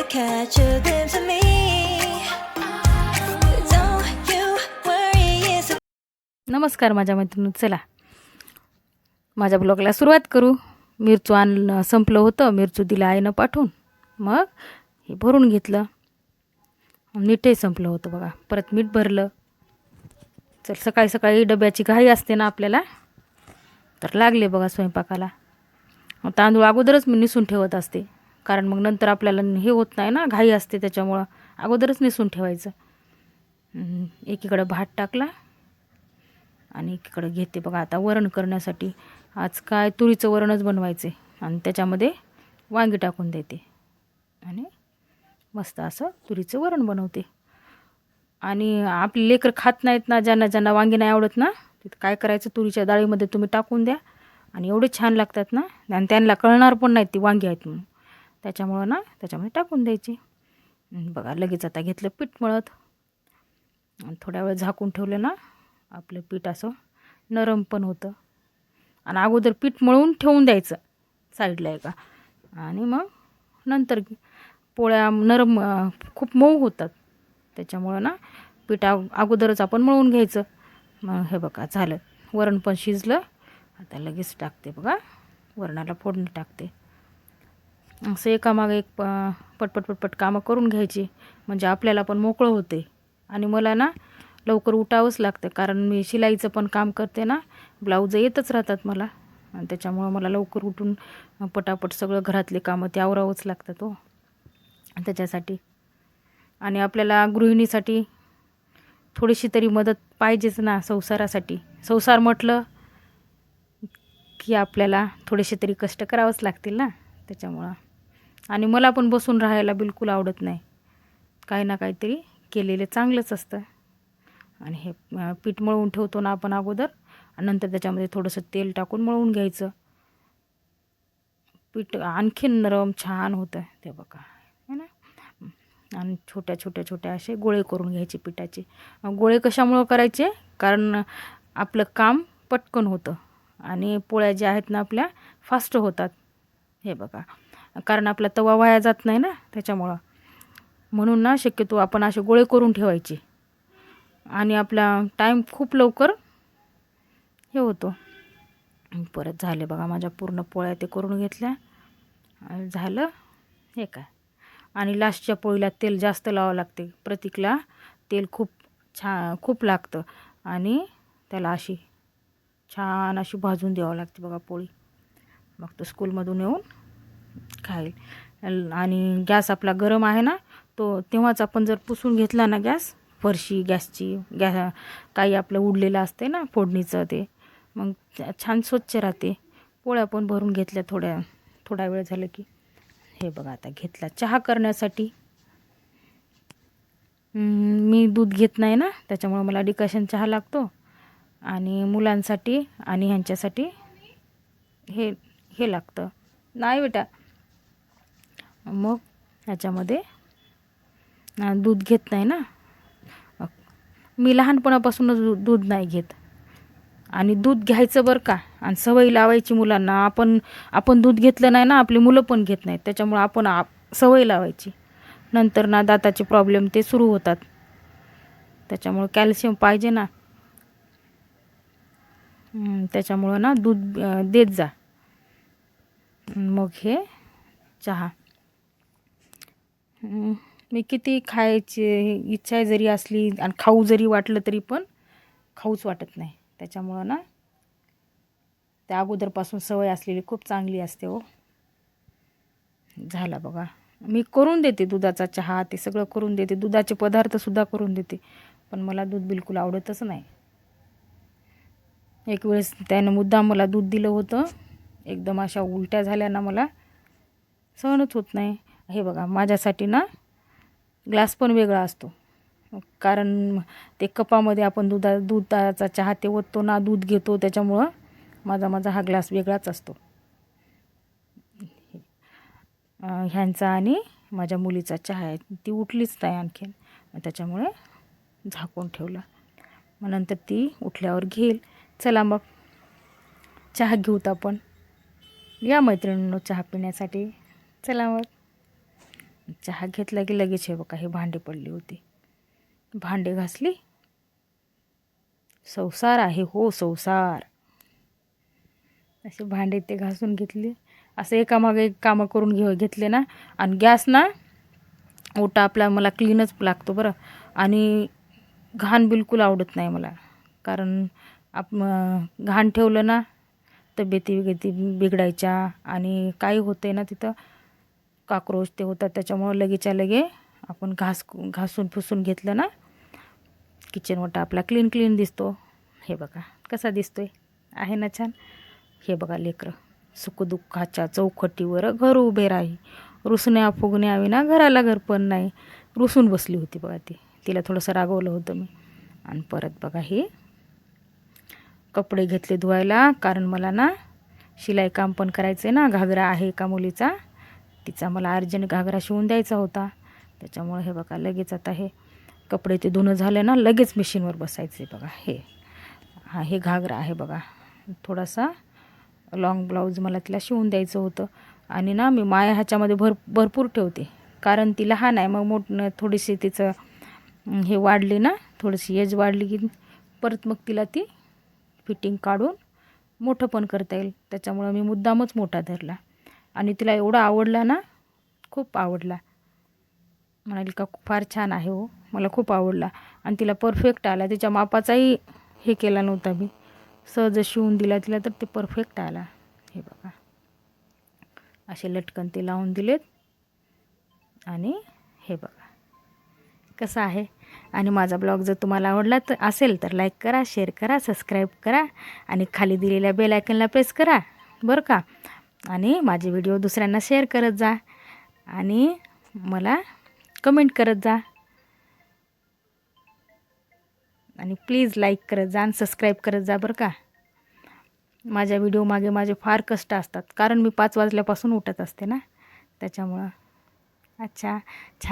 catch a glimpse of me. Don't you worry, it's नमस्कार माझ्या मैत्रिणी चला. माझ्या ब्लॉगला सुरुवात करू. मिरचू आण संपलं होतं. मिरचू दिलं आईनं पाठवून. मग हे भरून घेतलं. मीठही संपलं होतं बघा. परत मीठ भरलं. चल सकाळी सकाळी डब्याची घाई असते ना आपल्याला. तर लागले बघा स्वयंपाकाला. तांदूळ अगोदरच मी निसून ठेवत असते. कारण मग नंतर आपल्याला हे होत नाही ना घाई असते त्याच्यामुळं. अगोदरच निसून ठेवायचं. एकीकडं भात टाकला आणि एकीकडं घेते बघा आता वरण करण्यासाठी. आज काय तुरीचं वरणच बनवायचे आणि त्याच्यामध्ये वांगी टाकून देते. आणि मस्त असं तुरीचं वरण बनवते. आणि आपले लेकर खात नाहीत ना ज्यांना ज्यांना वांगी नाही आवडत ना तिथं काय करायचं? तुरीच्या डाळीमध्ये तुम्ही टाकून द्या. आणि एवढे छान लागतात ना आणि त्यांना कळणार पण नाहीत ती वांगी आहेत म्हणून. त्याच्यामुळं ना त्याच्यामध्ये टाकून द्यायची. बघा लगेच आता घेतलं पीठ मळत. आणि थोड्या वेळ झाकून ठेवलं ना आपलं पीठ असं नरम पण होतं. आणि अगोदर पीठ मळून ठेवून द्यायचं साईडला एका. आणि मग नंतर पोळ्या नरम खूप मऊ होतात. त्याच्यामुळं ना पीठ अगोदरच आपण मळून घ्यायचं. मग हे बघा झालं. वरण पण शिजलं. आता लगेच टाकते बघा. वरणाला फोडणी टाकते. असं एकामागे एक प पटपट पटपट कामं करून घ्यायची. म्हणजे आपल्याला पण मोकळं होते. आणि मला ना लवकर उठावंच लागतं. कारण मी शिलाईचं पण काम करते ना. ब्लाऊज येतच राहतात मला. आणि त्याच्यामुळं मला लवकर उठून पटापट सगळं घरातले कामं ते आवरावंच लागतात हो. त्याच्यासाठी. आणि आपल्याला गृहिणीसाठी थोडीशी तरी मदत पाहिजेच ना संसारासाठी. संसार म्हटलं की आपल्याला थोडेसे तरी कष्ट करावंच लागतील ना. त्याच्यामुळं. आणि मला पण बसून राहायला बिलकुल आवडत नाही. काही ना काहीतरी केलेलं चांगलंच असतं. आणि हे पीठ मळवून ठेवतो ना आपण अगोदर आणि नंतर त्याच्यामध्ये थोडंसं तेल टाकून मळवून घ्यायचं. पीठ आणखीन नरम छान होतं ते बघा. है ना? आणि छोट्या छोट्या छोट्या असे गोळे करून घ्यायचे पिठाचे. गोळे कशामुळं करायचे? कारण आपलं काम पटकन होतं. आणि पोळ्या ज्या आहेत ना आपल्या फास्ट होतात. हे बघा. कारण आपला तवा वाया जात नाही ना त्याच्यामुळं. म्हणून ना शक्यतो आपण असे गोळे करून ठेवायचे. आणि आपला टाईम खूप लवकर हे होतो. परत झाले बघा माझ्या पूर्ण पोळ्या ते करून घेतल्या. झालं हे काय? आणि लास्टच्या पोळीला तेल जास्त लावावं लागते. प्रतीकला तेल खूप छा खूप लागतं. आणि त्याला अशी छान अशी भाजून द्यावं लागते बघा पोळी. मग तो स्कूलमधून येऊन खाईल आणि गॅस आपला गरम आहे ना तो तेव्हाच आपण जर पुसून घेतला ना गॅस फरशी गॅसची गॅ काही आपलं उडलेलं असते ना फोडणीचं ते मग छान स्वच्छ राहते. पोळ्या पण भरून घेतल्या थोड्या थोडा वेळ झालं की. हे बघा आता घेतला. चहा करण्यासाठी. मी दूध घेत नाही ना त्याच्यामुळं मला डिकशन चहा लागतो. आणि मुलांसाठी आणि ह्यांच्यासाठी हे हे लागतं. नाही बेटा. मग ह्याच्यामध्ये दूध घेत नाही ना? मी लहानपणापासूनच दूध दूध नाही घेत. आणि दूध घ्यायचं बरं का? आणि सवय लावायची मुलांना. आपण आपण दूध घेतलं नाही ना आपली मुलं पण घेत नाहीत. त्याच्यामुळं आपण आप सवय लावायची. नंतर ना दाताचे प्रॉब्लेम ते सुरू होतात. त्याच्यामुळं कॅल्शियम पाहिजे ना. त्याच्यामुळं ना दूध देत जा. मग हे चहा. मी किती खायची इच्छा जरी असली आणि खाऊ जरी वाटलं तरी पण खाऊच वाटत नाही. त्याच्यामुळं ना त्या अगोदरपासून सवय असलेली खूप चांगली असते हो. झाला बघा. मी करून देते दुधाचा चहा ते सगळं करून देते. दुधाचे पदार्थसुद्धा करून देते. पण मला दूध बिलकुल आवडतच नाही. एक वेळेस त्यानं मुद्दाम मला दूध दिलं होतं. एकदम अशा उलट्या झाल्या ना मला. सहनच होत नाही. हे बघा माझ्यासाठी ना ग्लास पण वेगळा असतो. कारण ते कपामध्ये आपण दुधा दुधाचा चहा ते ओततो ना दूध घेतो त्याच्यामुळं माझा माझा हा ग्लास वेगळाच असतो. ह्यांचा आणि माझ्या मुलीचा चहा आहे. ती उठलीच नाही आणखीन. त्याच्यामुळे झाकून ठेवला. मग नंतर ती उठल्यावर घेईल. चला मग. चहा घेऊत आपण. या मैत्रिणींनो चहा पिण्यासाठी. चला मग. चहा घेतला की लगेच हे बघा हे भांडे पडली होती. भांडे घासली. संसार आहे हो संसार. असे भांडे ते घासून घेतले. असं एकामागे एक कामं करून घेऊ घेतले ना आणि गॅस ना ओटा आपला मला क्लीनच लागतो बरं. आणि घाण बिलकुल आवडत नाही मला. कारण आप घाण ठेवलं ना तब्येती बिगेती बिघडायच्या आणि काही होते ना तिथं. काक्रोच ते होतात त्याच्यामुळं लगेच्या लगे आपण घास घासून पुसून घेतलं ना किचन ओटा आपला क्लीन क्लीन दिसतो. हे बघा कसा दिसतोय? आहे ना छान? हे बघा लेकरं सुखदुःखाच्या चौखटीवर घर उभे राही. रुसण्या फुगण्या विना घराला घर पण नाही. रुसून बसली होती बघा ती. तिला थोडंसं रागवलं होतं मी. आणि परत बघा हे कपडे घेतले धुवायला कारण मला ना शिलाई काम पण करायचं आहे ना घागरा आहे एका मुलीचा? तिचा मला अर्जंट घागरा शिवून द्यायचा होता. त्याच्यामुळे हे बघा लगेच आता हे कपडे ते धुणं झालं ना लगेच मशीनवर बसायचे बघा हे. हा हे घागरा आहे बघा. थोडासा लॉंग ब्लाऊज मला तिला शिवून द्यायचं होतं. आणि ना मी माया ह्याच्यामध्ये भर भरपूर ठेवते. कारण ती लहान आहे मग मोठ थोडीशी तिचं हे वाढली ना थोडीशी एज वाढली की परत मग तिला ती फिटिंग काढून मोठं पण करता येईल. त्याच्यामुळं मी मुद्दामच मोठा धरला. आणि तिला एवढा आवडला ना खूप आवडला. म्हणाली का फार छान आहे हो मला खूप आवडला. आणि तिला परफेक्ट आला. तिच्या मापाचाही हे केला नव्हता मी. सहज शिवून दिला तिला तर ते परफेक्ट आला. हे बघा. असे लटकन ते लावून दिलेत. आणि हे बघा. कसं आहे? आणि माझा ब्लॉग जर तुम्हाला आवडला तर असेल तर लाईक करा शेअर करा सबस्क्राईब करा आणि खाली दिलेल्या बेल आयकनला प्रेस करा. बरं का? आणि माझे व्हिडिओ दुसऱ्यांना शेअर करत जा. आणि मला कमेंट करत जा. आणि प्लीज लाईक करत जा आणि सबस्क्राईब करत जा बरं का. माझ्या व्हिडिओ मागे माझे फार कष्ट असतात. कारण मी पाच वाजल्यापासून उठत असते ना. त्याच्यामुळं. अच्छा. छान.